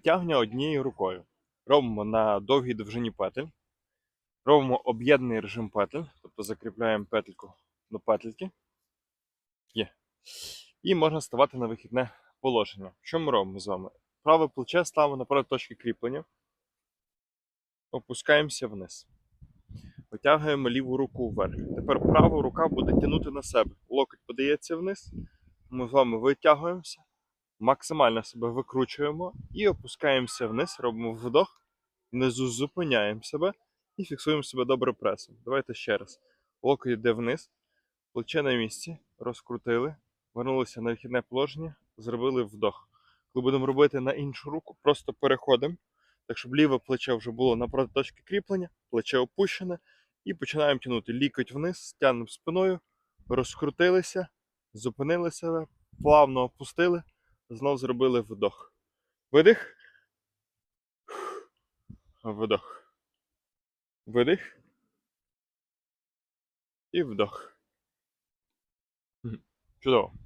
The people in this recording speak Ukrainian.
Підтягнення однією рукою. Робимо на довгій довжині петель. Робимо об'єднаний режим петель, тобто закріпляємо петельку до петельки. Є. І можна ставати на вихідне положення. Що ми робимо з вами? Праве плече ставимо напроти точки кріплення. Опускаємося вниз. Витягуємо ліву руку вверх. Тепер права рука буде тягнути на себе. Локоть подається вниз. Ми з вами витягуємося, максимально себе викручуємо і опускаємося вниз, робимо вдох, внизу зупиняємо себе і фіксуємо себе добре пресом. Давайте ще раз. Локоть йде вниз, плече на місці, розкрутили, вернулися на вихідне положення, зробили вдох. Коли будемо робити на іншу руку, просто переходимо, так щоб ліве плече вже було напроти точки кріплення, плече опущене, і починаємо тягнути лікоть вниз, тягнемо спиною, розкрутилися, зупинили себе, плавно опустили, знов зробили вдох. Видих. Вдох. Видих. І вдох. Чудово.